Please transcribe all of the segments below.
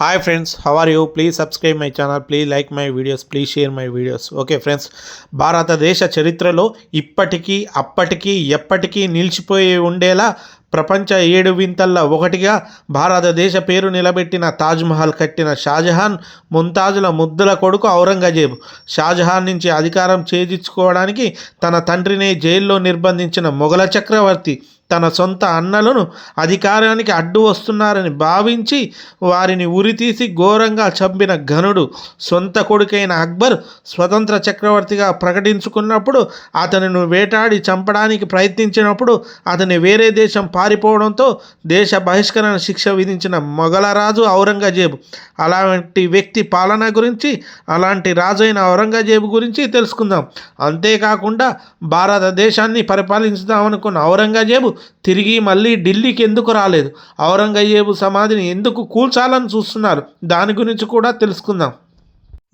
Hi friends how are you please subscribe my channel please like my videos please share my videos okay friends భారతదేశ చరిత్రలో ఇప్పటికీ అప్పటికీ ఎప్పటికీ నిలిచిపోయి ఉండేలా ప్రపంచ ఏడు వింతల్లో ఒకటిగా భారతదేశ పేరు నిలబెట్టిన తాజ్మహల్ కట్టిన షాజహాన్ ముంతాజుల ముద్దుల కొడుకు ఔరంగజేబు. షాజహాన్ నుంచి అధికారం చేజించుకోవడానికి తన తండ్రిని జైల్లో నిర్బంధించిన మొఘల చక్రవర్తి తన సొంత అన్నలను అధికారానికి అడ్డు వస్తున్నారని భావించి వారిని ఉరితీసి ఘోరంగా చంపిన ఘనుడు సొంత కొడుకైన అక్బర్ స్వతంత్ర చక్రవర్తిగా ప్రకటించుకున్నప్పుడు అతనిని వేటాడి చంపడానికి ప్రయత్నించినప్పుడు అతని వేరే దేశం పారిపోవడంతో దేశ బహిష్కరణ శిక్ష విధించిన మొఘలరాజు ఔరంగజేబు. అలాంటి వ్యక్తి పాలన గురించి అలాంటి రాజు అయిన ఔరంగజేబు గురించి తెలుసుకుందాం. అంతేకాకుండా భారతదేశాన్ని పరిపాలించుదామనుకున్న ఔరంగజేబు తిరిగి మళ్ళీ ఢిల్లీకి ఎందుకు రాలేదు? ఔరంగజేబు సమాధిని ఎందుకు కూల్చాలని చూస్తున్నారు? దాని గురించి కూడా తెలుసుకుందాం.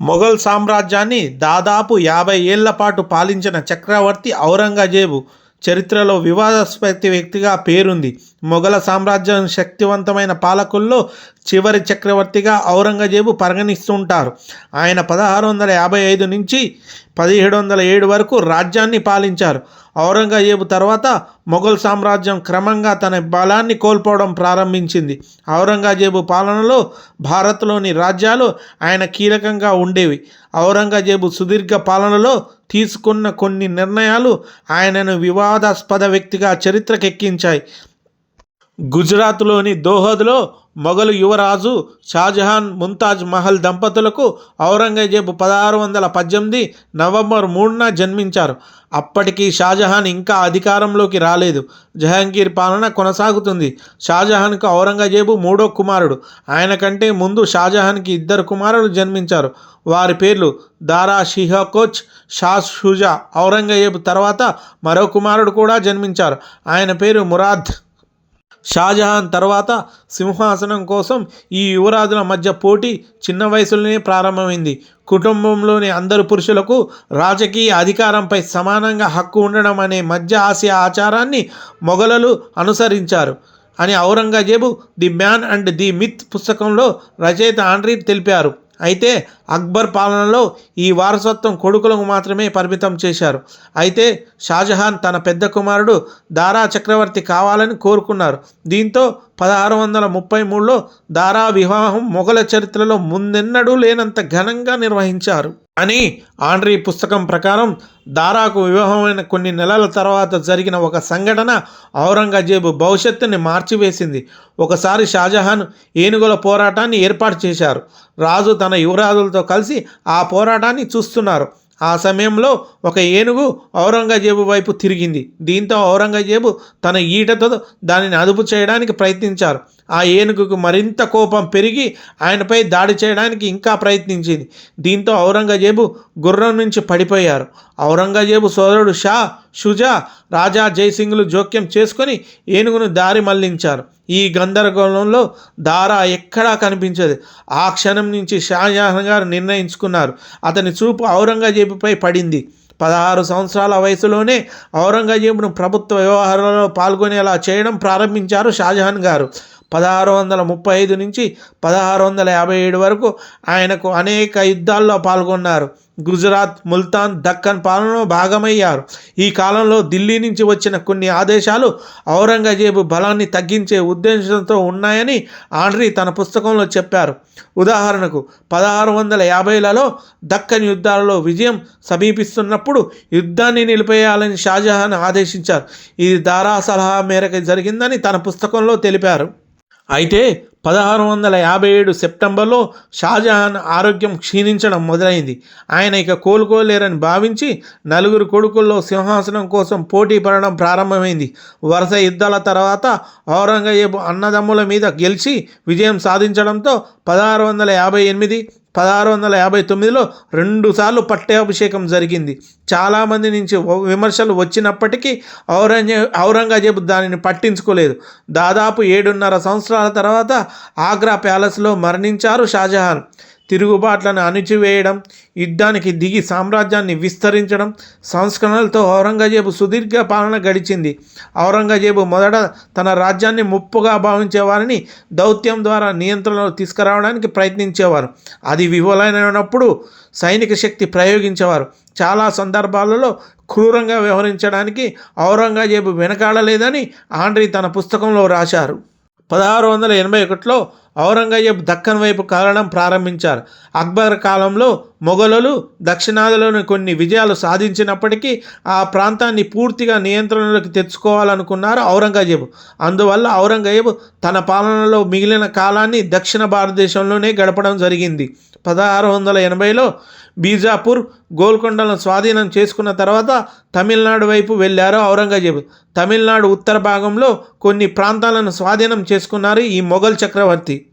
మొఘల్ సామ్రాజ్యాన్ని దాదాపు యాభై ఏళ్ళ పాటు పాలించిన చక్రవర్తి ఔరంగజేబు చరిత్రలో వివాదాస్పద వ్యక్తిగా పేరుంది. మొఘల సామ్రాజ్యం శక్తివంతమైన పాలకుల్లో చివరి చక్రవర్తిగా ఔరంగజేబు పరిగణిస్తుంటారు. ఆయన పదహారు వందల యాభై ఐదు నుంచి పదిహేడు వందల ఏడు వరకు రాజ్యాన్ని పాలించారు. ఔరంగజేబు తర్వాత మొఘల్ సామ్రాజ్యం క్రమంగా తన బలాన్ని కోల్పోవడం ప్రారంభించింది. ఔరంగజేబు పాలనలో భారత్లోని రాజ్యాలు ఆయన కీలకంగా ఉండేవి. ఔరంగజేబు సుదీర్ఘ పాలనలో తీసుకున్న కొన్ని నిర్ణయాలు ఆయనను వివాదాస్పద వ్యక్తిగా చరిత్రకెక్కించాయి. గుజరాత్లోని దోహద్లో మొఘలు యువరాజు షాజహాన్ ముంతాజ్ మహల్ దంపతులకు ఔరంగజేబు పదహారు వందల పద్దెనిమిది నవంబర్ మూడున జన్మించారు. అప్పటికి షాజహాన్ ఇంకా అధికారంలోకి రాలేదు. జహాంగీర్ పాలన కొనసాగుతుంది. షాజహాన్కు ఔరంగజేబు మూడో కుమారుడు. ఆయన కంటే ముందు షాజహాన్కి ఇద్దరు కుమారులు జన్మించారు. వారి పేర్లు దారా షిహకోచ్ షా షుజా. ఔరంగజేబు తర్వాత మరో కుమారుడు కూడా జన్మించారు. ఆయన పేరు మురాద్. షాజహాన్ తర్వాత సింహాసనం కోసం ఈ యువరాజుల మధ్య పోటీ చిన్న వయసులోనే ప్రారంభమైంది. కుటుంబంలోని అందరు పురుషులకు రాజకీయ అధికారంపై సమానంగా హక్కు ఉండడం అనే మధ్య ఆసియా ఆచారాన్ని మొఘలలు అనుసరించారు అని Aurangzeb the man and the myth పుస్తకంలో రచయిత ఆండ్రీ తెలిపారు. అయితే అక్బర్ పాలనలో ఈ వారసత్వం కొడుకులకు మాత్రమే పరిమితం చేశారు. అయితే షాజహాన్ తన పెద్ద కుమారుడు దారా చక్రవర్తి కావాలని కోరుకున్నారు. దీంతో పదహారు వందల ముప్పై మూడులో దారా వివాహం మొఘల చరిత్రలో ముందెన్నడూ లేనంత ఘనంగా నిర్వహించారు. అని ఆండ్రీ పుస్తకం ప్రకారం దారాకు వివాహమైన కొన్ని నెలల తర్వాత జరిగిన ఒక సంఘటన ఔరంగజేబు భవిష్యత్తుని మార్చివేసింది. ఒకసారి షాజహాన్ ఏనుగుల పోరాటాన్ని ఏర్పాటు చేశారు. రాజు తన యువరాజులతో కలిసి ఆ పోరాటాన్ని చూస్తున్నారు. ఆ సమయంలో ఒక ఏనుగు ఔరంగజేబు వైపు తిరిగింది. దీంతో ఔరంగజేబు తన ఈటతో దానిని అదుపు చేయడానికి ప్రయత్నించారు. ఆ ఏనుగుకు మరింత కోపం పెరిగి ఆయనపై దాడి చేయడానికి ఇంకా ప్రయత్నించింది. దీంతో ఔరంగజేబు గుర్రం నుంచి పడిపోయారు. ఔరంగజేబు సోదరుడు షా షుజా రాజా జైసింగ్లు జోక్యం చేసుకొని ఏనుగును దారి మళ్ళించారు. ఈ గందరగోళంలో దారా ఎక్కడా కనిపించదు. ఆ క్షణం నుంచి షాజహాన్ గారు నిర్ణయించుకున్నారు. అతని చూపు ఔరంగజేబుపై పడింది. పదహారు సంవత్సరాల వయసులోనే ఔరంగజేబును ప్రభుత్వ వ్యవహారాలలో పాల్గొనేలా చేయడం ప్రారంభించారు షాజహాన్ గారు. పదహారు వందల ముప్పై ఐదు నుంచి పదహారు వందల యాభై ఏడు వరకు ఆయనకు అనేక యుద్ధాల్లో పాల్గొన్నారు. గుజరాత్ ముల్తాన్ దక్కన్ పాలనలో భాగమయ్యారు. ఈ కాలంలో ఢిల్లీ నుంచి వచ్చిన కొన్ని ఆదేశాలు ఔరంగజేబు బలాన్ని తగ్గించే ఉద్దేశంతో ఉన్నాయని ఆండ్రీ తన పుస్తకంలో చెప్పారు. ఉదాహరణకు పదహారు వందల యాభైలలో దక్కన్ యుద్ధాలలో విజయం సమీపిస్తున్నప్పుడు యుద్ధాన్ని నిలిపేయాలని షాజహాన్ ఆదేశించారు. ఇది దారా సలహా మేరకు జరిగిందని తన పుస్తకంలో తెలిపారు. అయితే పదహారు వందల యాభై ఏడు సెప్టెంబర్లో షాజహాన్ ఆరోగ్యం క్షీణించడం మొదలైంది. ఆయన ఇక కోలుకోలేరని భావించి నలుగురు కొడుకుల్లో సింహాసనం కోసం పోటీ పడడం ప్రారంభమైంది. వరుస యుద్ధాల తర్వాత ఔరంగజేబు అన్నదమ్ముల మీద గెలిచి విజయం సాధించడంతో పదహారు వందల యాభై ఎనిమిది పదహారు వందల యాభై తొమ్మిదిలో రెండుసార్లు పట్టాభిషేకం జరిగింది. చాలామంది నుంచి విమర్శలు వచ్చినప్పటికీ ఔరంగే ఔరంగజేబు దానిని పట్టించుకోలేదు. దాదాపు ఏడున్నర సంవత్సరాల తర్వాత ఆగ్రా ప్యాలెస్లో మరణించారు షాజహాన్. తిరుగుబాట్లను అణిచివేయడం యుద్ధానికి దిగి సామ్రాజ్యాన్ని విస్తరించడం సంస్కరణలతో ఔరంగజేబు సుదీర్ఘ పాలన గడిచింది. ఔరంగజేబు మొదట తన రాజ్యాన్ని ముప్పుగా భావించేవారిని దౌత్యం ద్వారా నియంత్రణలో తీసుకురావడానికి ప్రయత్నించేవారు. అది విఫలమైనప్పుడు సైనిక శక్తి ప్రయోగించేవారు. చాలా సందర్భాలలో క్రూరంగా వ్యవహరించడానికి ఔరంగజేబు వెనకాడలేదని ఆండ్రీ తన పుస్తకంలో రాశారు. పదహారు వందల ఎనభై ఒకటిలో ఔరంగజేబు దక్కన్ వైపు కాలడం ప్రారంభించారు. అక్బర్ కాలంలో మొఘలులు దక్షిణాదిలోని కొన్ని విజయాలు సాధించినప్పటికీ ఆ ప్రాంతాన్ని పూర్తిగా నియంత్రణలోకి తెచ్చుకోవాలనుకున్నారు ఔరంగజేబు. అందువల్ల ఔరంగజేబు తన పాలనలో మిగిలిన కాలాన్ని దక్షిణ భారతదేశంలోనే గడపడం జరిగింది. పదహారు వందల ఎనభైలో బీజాపూర్ గోల్కొండలను స్వాధీనం చేసుకున్న తర్వాత తమిళనాడు వైపు వెళ్ళారు ఔరంగజేబు. తమిళనాడు ఉత్తర భాగంలో కొన్ని ప్రాంతాలను స్వాధీనం చేసుకున్నారు ఈ మొఘల్ చక్రవర్తి.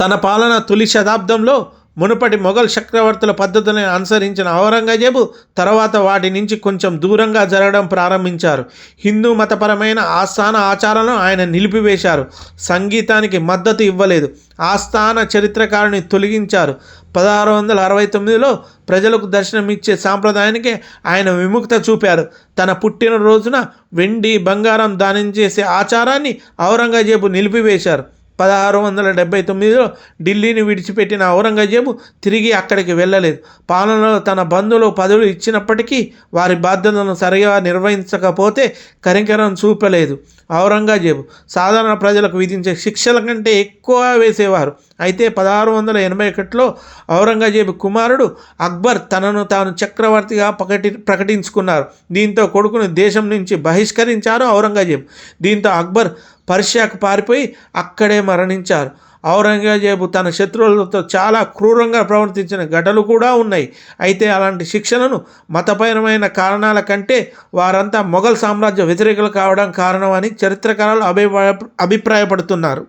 తన పాలన తొలి శతాబ్దంలో మునుపటి మొఘల్ చక్రవర్తుల పద్ధతులను అనుసరించిన ఔరంగజేబు తర్వాత వాటి నుంచి కొంచెం దూరంగా జరగడం ప్రారంభించారు. హిందూ మతపరమైన ఆస్థాన ఆచారాలను ఆయన నిలిపివేశారు. సంగీతానికి మద్దతు ఇవ్వలేదు. ఆస్థాన చరిత్రకారుని తొలగించారు. పదహారు వందల అరవై తొమ్మిదిలో ప్రజలకు దర్శనమిచ్చే సాంప్రదాయానికి ఆయన విముక్త చూపారు. తన పుట్టినరోజున వెండి బంగారం దానం చేసే ఆచారాన్ని ఔరంగజేబు నిలిపివేశారు. పదహారు వందల డెబ్బై తొమ్మిదిలో ఢిల్లీని విడిచిపెట్టిన ఔరంగజేబు తిరిగి అక్కడికి వెళ్ళలేదు. పాలనలో తన బంధువులు పదవులు ఇచ్చినప్పటికీ వారి బాధ్యతలను సరిగా నిర్వహించకపోతే కరికరం చూపలేదు ఔరంగజేబు. సాధారణ ప్రజలకు విధించే శిక్షల కంటే ఎక్కువ వేసేవారు. అయితే పదహారు వందల ఎనభై ఒకటిలో ఔరంగజేబు కుమారుడు అక్బర్ తనను తాను చక్రవర్తిగా ప్రకటి ప్రకటించుకున్నారు. దీంతో కొడుకును దేశం నుంచి బహిష్కరించారు ఔరంగజేబు. దీంతో అక్బర్ పర్షియాకు పారిపోయి అక్కడే మరణించారు. ఔరంగజేబు తన శత్రువులతో చాలా క్రూరంగా ప్రవర్తించిన ఘటనలు కూడా ఉన్నాయి. అయితే అలాంటి శిక్షలను మతపరమైన కారణాల కంటే వారంతా మొఘల్ సామ్రాజ్య వ్యతిరేకులు కావడం కారణమని చరిత్రకారులు అభిప్రాయ అభిప్రాయపడుతున్నారు.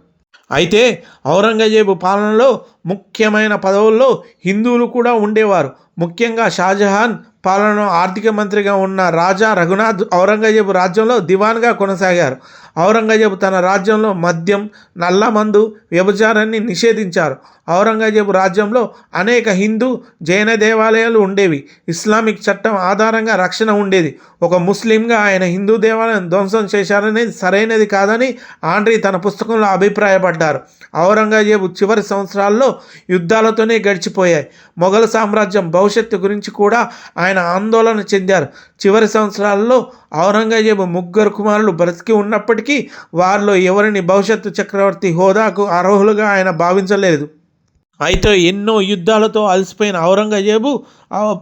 అయితే ఔరంగజేబు పాలనలో ముఖ్యమైన పదవుల్లో హిందువులు కూడా ఉండేవారు. ముఖ్యంగా షాజహాన్ పాలనలో ఆర్థిక మంత్రిగా ఉన్న రాజా రఘునాథ్ ఔరంగజేబు రాజ్యంలో దివాన్గా కొనసాగారు. ఔరంగజేబు తన రాజ్యంలో మద్యం నల్లమందు వ్యభిచారాన్ని నిషేధించారు. ఔరంగజేబు రాజ్యంలో అనేక హిందూ జైన దేవాలయాలు ఉండేవి. ఇస్లామిక్ చట్టం ఆధారంగా రక్షణ ఉండేది. ఒక ముస్లింగా ఆయన హిందూ దేవాలయం ధ్వంసం చేశారనేది సరైనది కాదని ఆండ్రీ తన పుస్తకంలో అభిప్రాయపడ్డారు. ఔరంగజేబు చివరి సంవత్సరాల్లో యుద్ధాలతోనే గడిచిపోయాయి. మొఘల్ సామ్రాజ్యం భవిష్యత్తు గురించి కూడా ఆయన ఆందోళన చెందారు. చివరి సంవత్సరాల్లో ఔరంగజేబు ముగ్గురు కుమారులు బ్రతికి ఉన్నప్పటికీ వారిలో ఎవరిని భవిష్యత్తు చక్రవర్తి హోదాకు అర్హులుగా ఆయన భావించలేదు. అయితే ఎన్నో యుద్ధాలతో అలసిపోయిన ఔరంగజేబు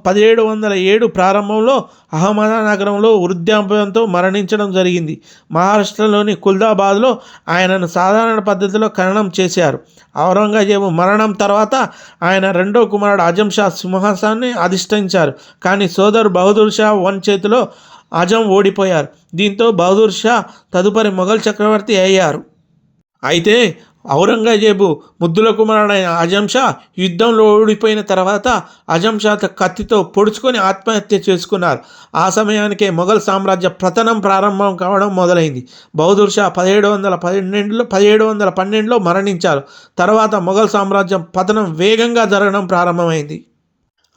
పదిహేడు వందల ఏడు ప్రారంభంలో అహ్మదానగరంలో వృద్ధాప్యంతో మరణించడం జరిగింది. మహారాష్ట్రలోని కుల్దాబాద్లో ఆయనను సాధారణ పద్ధతిలో ఖననం చేశారు. ఔరంగజేబు మరణం తర్వాత ఆయన రెండో కుమారుడు అజం షా సింహాసాన్ని అధిష్ఠించారు. కానీ సోదరు బహదూర్ షా వన్ చేతిలో అజం ఓడిపోయారు. దీంతో బహదూర్ షా తదుపరి మొఘల్ చక్రవర్తి అయ్యారు. అయితే ఔరంగజేబు ముద్దుల కుమారుడైన అజం షా యుద్ధంలో ఓడిపోయిన తర్వాత అజంషా కత్తితో పొడుచుకొని ఆత్మహత్య చేసుకున్నారు. ఆ సమయానికే మొఘల్ సామ్రాజ్య పతనం ప్రారంభం కావడం మొదలైంది. బహదూర్ షా పదిహేడు వందల పన్నెండులో పదిహేడు వందల పన్నెండులో మరణించారు. తర్వాత మొఘల్ సామ్రాజ్యం పతనం వేగంగా జరగడం ప్రారంభమైంది.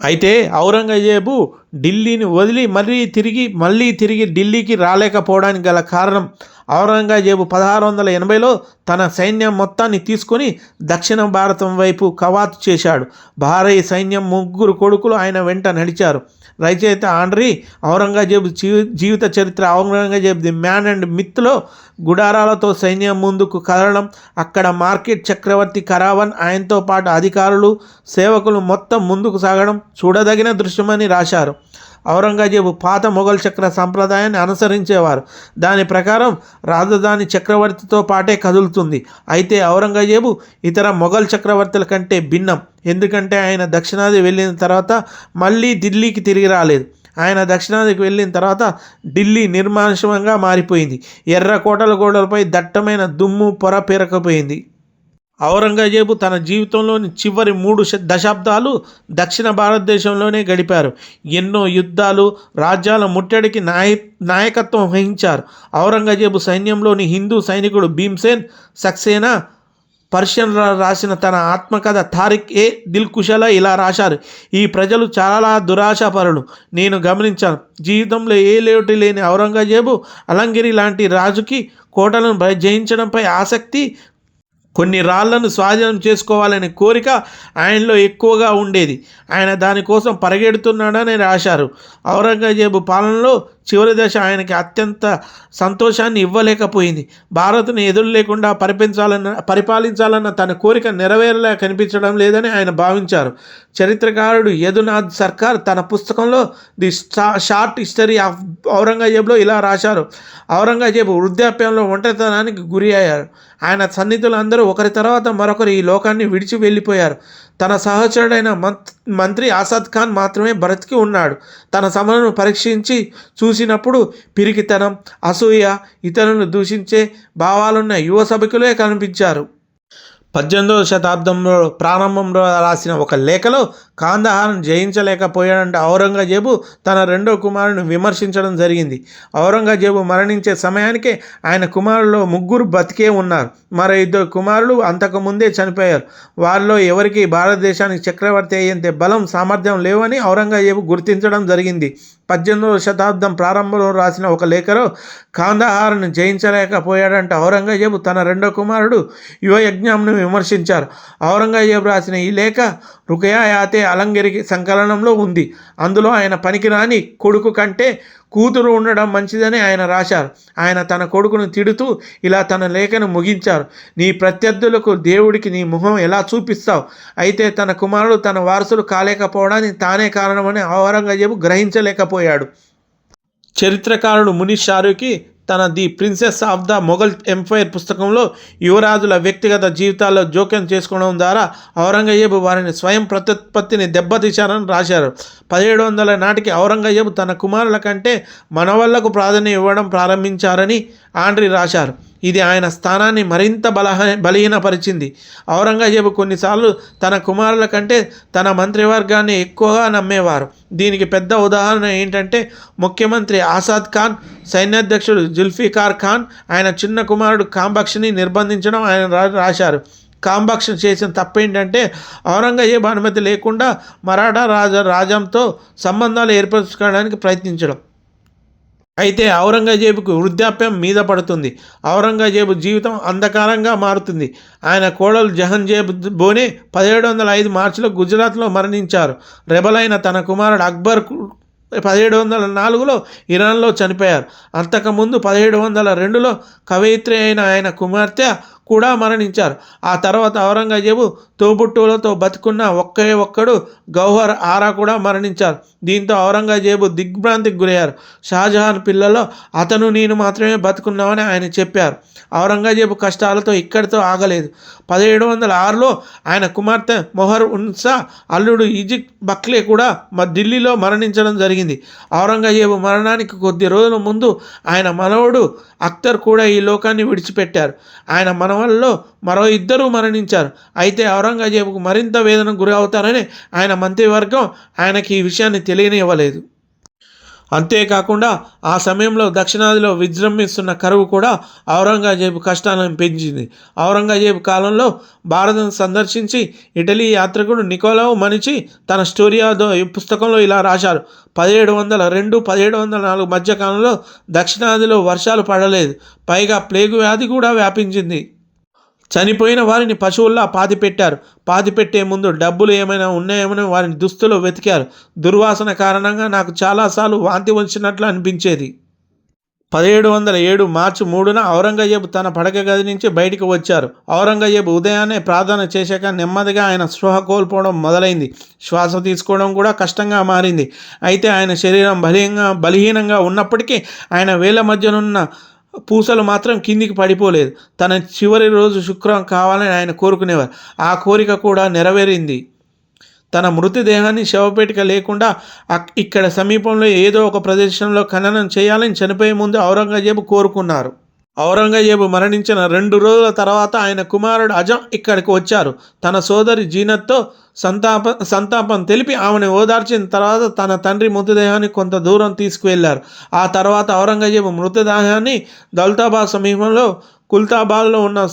అయితే ఔరంగజేబు ఢిల్లీని వదిలి మళ్ళీ తిరిగి మళ్ళీ తిరిగి ఢిల్లీకి రాలేకపోవడానికి గల కారణం ఔరంగజేబు పదహారు వందల ఎనభైలో తన సైన్యం మొత్తాన్ని తీసుకొని దక్షిణ భారతం వైపు కవాతు చేశాడు. భారీ సైన్యం ముగ్గురు కొడుకులు ఆయన వెంట నడిచారు. రచయిత ఆండ్రీ ఔరంగజేబు జీవిత చరిత్ర ఔరంగజేబు ది మ్యాన్ అండ్ మిత్లో గుడారాలతో సైన్యం ముందుకు కదలడం అక్కడ మార్కెట్ చక్రవర్తి కరావన్ ఆయనతో పాటు అధికారులు సేవకులు మొత్తం ముందుకు సాగడం చూడదగిన దృశ్యమని రాశారు. ఔరంగజేబు పాత మొఘల్ చక్ర సంప్రదాయాన్ని అనుసరించేవారు. దాని ప్రకారం రాజధాని చక్రవర్తితో పాటే కదులుతుంది. అయితే ఔరంగజేబు ఇతర మొఘల్ చక్రవర్తుల కంటే భిన్నం. ఎందుకంటే ఆయన దక్షిణాది వెళ్ళిన తర్వాత మళ్ళీ ఢిల్లీకి తిరిగి రాలేదు. ఆయన దక్షిణాదికి వెళ్ళిన తర్వాత ఢిల్లీ నిర్మానుషంగా మారిపోయింది. ఎర్ర కోటల గోడలపై దట్టమైన దుమ్ము పొర పేరకపోయింది. ఔరంగజేబు తన జీవితంలోని చివరి మూడు దశాబ్దాలు దక్షిణ భారతదేశంలోనే గడిపారు. ఎన్నో యుద్ధాలు రాజ్యాల ముట్టడికి నాయ నాయకత్వం వహించారు. ఔరంగజేబు సైన్యంలోని హిందూ సైనికుడు భీమ్సేన్ సక్సేనా పర్షియన్ రాసిన తన ఆత్మకథ తారిక్ ఏ దిల్కుషల ఇలా రాశారు. ఈ ప్రజలు చాలా దురాశాపరులు. నేను గమనించాను. జీవితంలో ఏ లేవుటి లేని ఔరంగజేబు అలంగిరి లాంటి రాజుకి కోటలను జయించడంపై ఆసక్తి కొన్ని రాళ్ళను స్వాధీనం చేసుకోవాలనే కోరిక ఆయనలో ఎక్కువగా ఉండేది. ఆయన దానికోసం పరిగెడుతున్నాడని రాశారు ఔరంగజేబు పాలనలో చివరి దశ ఆయనకి అత్యంత సంతోషాన్ని ఇవ్వలేకపోయింది. భారత్ను ఎదురు లేకుండా పరిపించాలన్న పరిపాలించాలన్న తన కోరిక నెరవేరలే కనిపించడం లేదని ఆయన భావించారు. చరిత్రకారుడు యదునాథ్ సర్కార్ తన పుస్తకంలో ది షార్ట్ హిస్టరీ ఆఫ్ ఔరంగజేబ్లో ఇలా రాశారు. ఔరంగజేబు వృద్ధాప్యంలో ఒంటరితనానికి గురి అయ్యారు. ఆయన సన్నిధులందరూ ఒకరి తర్వాత మరొకరు ఈ లోకాన్ని విడిచి వెళ్ళిపోయారు. తన సహచరుడైన మంత్రి ఆసాద్ ఖాన్ మాత్రమే బ్రతికి ఉన్నాడు. తన సమలను పరీక్షించి చూసినప్పుడు పిరికితనం అసూయ ఇతరులను దూషించే భావాలున్న యువ సభకులే కనిపించారు. పద్దెనిమిదవ శతాబ్దంలో ప్రారంభంలో రాసిన ఒక లేఖలో కాందహారం జయించలేకపోయాడంటే ఔరంగజేబు తన రెండో కుమారుని విమర్శించడం జరిగింది. ఔరంగజేబు మరణించే సమయానికే ఆయన కుమారుల్లో ముగ్గురు బతికే ఉన్నారు. మరో ఇద్దరు కుమారులు అంతకుముందే చనిపోయారు. వారిలో ఎవరికి భారతదేశానికి చక్రవర్తి అయ్యేంత బలం సామర్థ్యం లేవని ఔరంగజేబు గుర్తించడం జరిగింది. పద్దెనిమిదవ శతాబ్దం ప్రారంభంలో రాసిన ఒక లేఖలో కాందహార్ను జయించలేకపోయాడంటే ఔరంగజేబు తన రెండో కుమారుడు యువయజ్ఞంను విమర్శించారు. ఔరంగజేబు రాసిన ఈ లేఖ రుకయా యాతే అలంగిరి సంకలనంలో ఉంది. అందులో ఆయన పనికిరాని కొడుకు కంటే కూతురు ఉండడం మంచిదని ఆయన రాశారు. ఆయన తన కొడుకును తిడుతూ ఇలా తన లేఖను ముగించారు. నీ ప్రత్యర్థులకు దేవుడికి నీ ముఖం ఎలా చూపిస్తావు? అయితే తన కుమారుడు తన వారసులు కాలేకపోవడానికి తానే కారణమని ఔరంగజేబు గ్రహించలేకపోయాడు. చరిత్రకారుడు మునీష్ షారూకి తన the princes of the Mughal empire పుస్తకంలో యువరాజుల వ్యక్తిగత జీవితాల్లో జోక్యం చేసుకోవడం ద్వారా ఔరంగజేబు వారిని స్వయం ప్రత్యుత్పత్తిని దెబ్బతీశారని రాశారు. పదిహేడు వందల నాటికి ఔరంగజేబు తన కుమారుల కంటే మనవళ్ళకు ప్రాధాన్యం ఇవ్వడం ప్రారంభించారని ఆండ్రీ రాశారు. ఇది ఆయన స్థానాన్ని మరింత బలహ బలహీనపరిచింది. ఔరంగజేబు కొన్నిసార్లు తన కుమారుల కంటే తన మంత్రివర్గాన్ని ఎక్కువగా నమ్మేవారు. దీనికి పెద్ద ఉదాహరణ ఏంటంటే ముఖ్యమంత్రి ఆసాద్ ఖాన్ సైన్యాధ్యక్షుడు జుల్ఫికార్ ఖాన్ ఆయన చిన్న కుమారుడు కాంబక్షని నిర్బంధించడం ఆయన రాశారు. కాంబక్ష చేసిన తప్పేంటంటే ఔరంగజేబు అనుమతి లేకుండా మరాఠా రాజ రాజ్యంతో సంబంధాలు ఏర్పరచుకోవడానికి ప్రయత్నించడం. అయితే ఔరంగజేబుకు వృద్ధాప్యం మీద పడుతుంది. ఔరంగజేబు జీవితం అంధకారంగా మారుతుంది. ఆయన కోడలు జహంజేబ్ బోనే పదిహేడు వందల ఐదు మార్చిలో గుజరాత్లో మరణించారు. రెబలైన తన కుమారుడు అక్బర్ పదిహేడు వందల నాలుగులో ఇరాన్లో చనిపోయారు. అంతకుముందు పదిహేడు వందల రెండులో కవయిత్రి అయిన ఆయన కుమార్తె కూడా మరణించారు. ఆ తర్వాత ఔరంగజేబు తోబుట్టువులతో బతుకున్న ఒక్కే ఒక్కడు గౌహర్ ఆరా కూడా మరణించారు. దీంతో ఔరంగజేబు దిగ్భ్రాంతికి గురయ్యారు. షాజహాన్ పిల్లలో అతను నేను మాత్రమే బతుకున్నామని ఆయన చెప్పారు. ఔరంగజేబు కష్టాలతో ఇక్కడితో ఆగలేదు. పదిహేడు వందల ఆరులో ఆయన కుమార్తె మొహర్ ఉన్సా అల్లుడు ఈజిప్ట్ బక్లే కూడా మా ఢిల్లీలో మరణించడం జరిగింది. ఔరంగజేబు మరణానికి కొద్ది రోజుల ముందు ఆయన మనవడు అక్తర్ కూడా ఈ లోకాన్ని విడిచిపెట్టారు. ఆయన మనవల్లో మరో ఇద్దరు మరణించారు. అయితే ఔరంగజేబుకు మరింత వేదనకు గురి అవుతారని ఆయన మంత్రివర్గం ఆయనకి ఈ విషయాన్ని తెలియనివ్వలేదు. అంతేకాకుండా ఆ సమయంలో దక్షిణాదిలో విజృంభిస్తున్న కరువు కూడా ఔరంగజేబు కష్టాలను పెంచింది. ఔరంగజేబు కాలంలో భారతం సందర్శించి ఇటలీ యాత్రికుడు నికోలావ్ మనిచి తన స్టోరియాదో ఈ పుస్తకంలో ఇలా రాశారు. పదిహేడు వందల రెండు పదిహేడు వందల నాలుగు మధ్య కాలంలో దక్షిణాదిలో వర్షాలు పడలేదు. పైగా ప్లేగు వ్యాధి కూడా వ్యాపించింది. చనిపోయిన వారిని పశువుల్లా పాతిపెట్టారు. పాతిపెట్టే ముందు డబ్బులు ఏమైనా ఉన్నాయేమని వారిని దుస్తులు వెతికారు. దుర్వాసన కారణంగా నాకు చాలాసార్లు వాంతి వచ్చినట్లు అనిపించేది. పదిహేడు వందల ఏడు మార్చి మూడున ఔరంగజేబు తన పడక గది నుంచి బయటికి వచ్చారు. ఔరంగజేబు ఉదయాన్నే ప్రార్థన చేశాక నెమ్మదిగా ఆయన స్పృహ కోల్పోవడం మొదలైంది. శ్వాస తీసుకోవడం కూడా కష్టంగా మారింది. అయితే ఆయన శరీరం బలీయంగా బలహీనంగా ఉన్నప్పటికీ ఆయన వేల మధ్యనున్న పూసలు మాత్రం కిందికి పడిపోలేదు. తన చివరి రోజు శుక్రం కావాలని ఆయన కోరుకునేవారు. ఆ కోరిక కూడా నెరవేరింది. తన మృతదేహాన్ని శవపేటిక లేకుండా ఇక్కడ సమీపంలో ఏదో ఒక ప్రదేశంలో ఖననం చేయాలని చనిపోయే ముందు ఔరంగజేబు కోరుకున్నారు. ఔరంగజేబు మరణించిన రెండు రోజుల తర్వాత ఆయన కుమారుడు అజం ఇక్కడికి వచ్చారు. తన సోదరి జీనత్తో సంతాప సంతాపం తెలిపి ఆమెను ఓదార్చిన తర్వాత తన తండ్రి మృతదేహాన్ని కొంత దూరం తీసుకువెళ్ళారు. ఆ తర్వాత ఔరంగజేబు మృతదేహాన్ని దౌలతాబాద్ సమీపంలో కుల్తాబాద్లో ఉన్న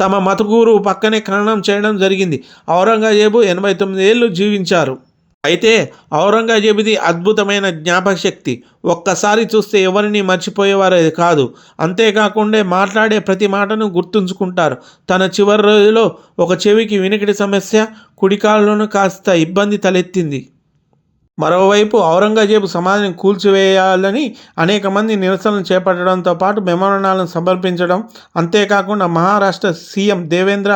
తమ మతగూరు పక్కనే ఖననం చేయడం జరిగింది. ఔరంగజేబు ఎనభై తొమ్మిది ఏళ్ళు జీవించారు. అయితే ఔరంగజేబుది అద్భుతమైన జ్ఞాపకశక్తి. ఒక్కసారి చూస్తే ఎవరిని మర్చిపోయేవారు కాదు. అంతేకాకుండా మాట్లాడే ప్రతి మాటను గుర్తుంచుకుంటారు. తన చివరి రోజులో ఒక చెవికి వినికిడి సమస్య కుడికాళ్ళలోనూ కాస్త ఇబ్బంది తలెత్తింది. మరోవైపు ఔరంగజేబు సమాధిని కూల్చివేయాలని అనేక మంది నిరసనలు చేపట్టడంతో పాటు మెమరణాలను సమర్పించడం అంతేకాకుండా మహారాష్ట్ర సీఎం దేవేంద్ర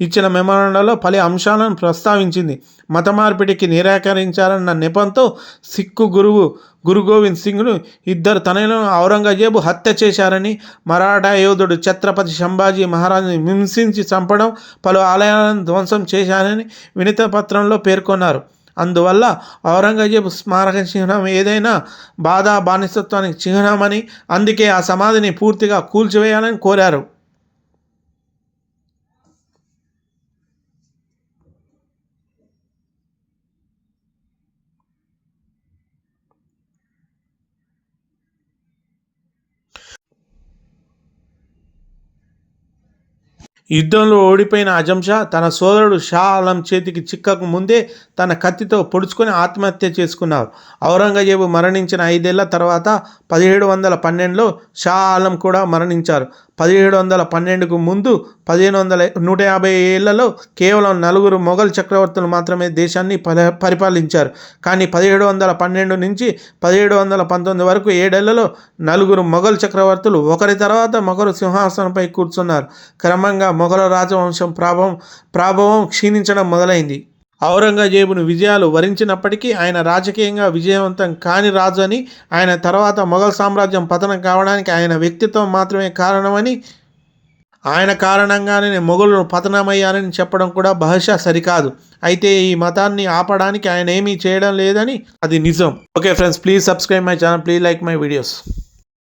ఇచ్చిన మెమోరాండాలో పలు అంశాలను ప్రస్తావించింది. మత మార్పిడికి నిరాకరించాలన్న నెపంతో సిక్కు గురువు గురు గోవింద్ సింగ్ను ఇద్దరు తనయులను ఔరంగజేబు హత్య చేశారని మరాఠా యోధుడు ఛత్రపతి సంభాజీ మహారాజుని హింసించి చంపడం పలు ఆలయాలను ధ్వంసం చేశారని వినత పత్రంలో పేర్కొన్నారు. అందువల్ల ఔరంగజేబు స్మారక చిహ్నం ఏదైనా బాధ బానిసత్వానికి చిహ్నమని అందుకే ఆ సమాధిని పూర్తిగా కూల్చివేయాలని కోరారు. యుద్ధంలో ఓడిపోయిన అజంషా తన సోదరుడు షా ఆలం చేతికి చిక్కకు ముందే తన కత్తితో పొడుచుకొని ఆత్మహత్య చేసుకున్నారు. ఔరంగజేబు మరణించిన ఐదేళ్ళ తర్వాత పదిహేడు వందల పన్నెండులో షా ఆలం కూడా మరణించారు. పదిహేడు వందల పన్నెండుకు ముందు పదిహేను వందల నూట యాభై ఏళ్ళలో కేవలం నలుగురు మొఘల్ చక్రవర్తులు మాత్రమే దేశాన్ని పరిపాలించారు. కానీ పదిహేడు వందల పన్నెండు నుంచి పదిహేడు వందల పంతొమ్మిది వరకు ఏడేళ్ళలో నలుగురు మొఘల్ చక్రవర్తులు ఒకరి తర్వాత మొఘలు సింహాసనంపై కూర్చున్నారు. క్రమంగా మొఘల రాజవంశం ప్రాభవం ప్రాభవం క్షీణించడం మొదలైంది. ఔరంగజేబును విజయాలు వరించినప్పటికీ ఆయన రాజకీయంగా విజయవంతం కాని రాజు అని ఆయన తర్వాత మొఘల్ సామ్రాజ్యం పతనం కావడానికి ఆయన వ్యక్తిత్వం మాత్రమే కారణమని ఆయన కారణంగానే మొఘలు పతనమయ్యారని చెప్పడం కూడా బహుశా సరికాదు. అయితే ఈ మతాన్ని ఆపడానికి ఆయన ఏమీ చేయడం లేదని అది నిజం. Okay friends please subscribe my channel please like my videos.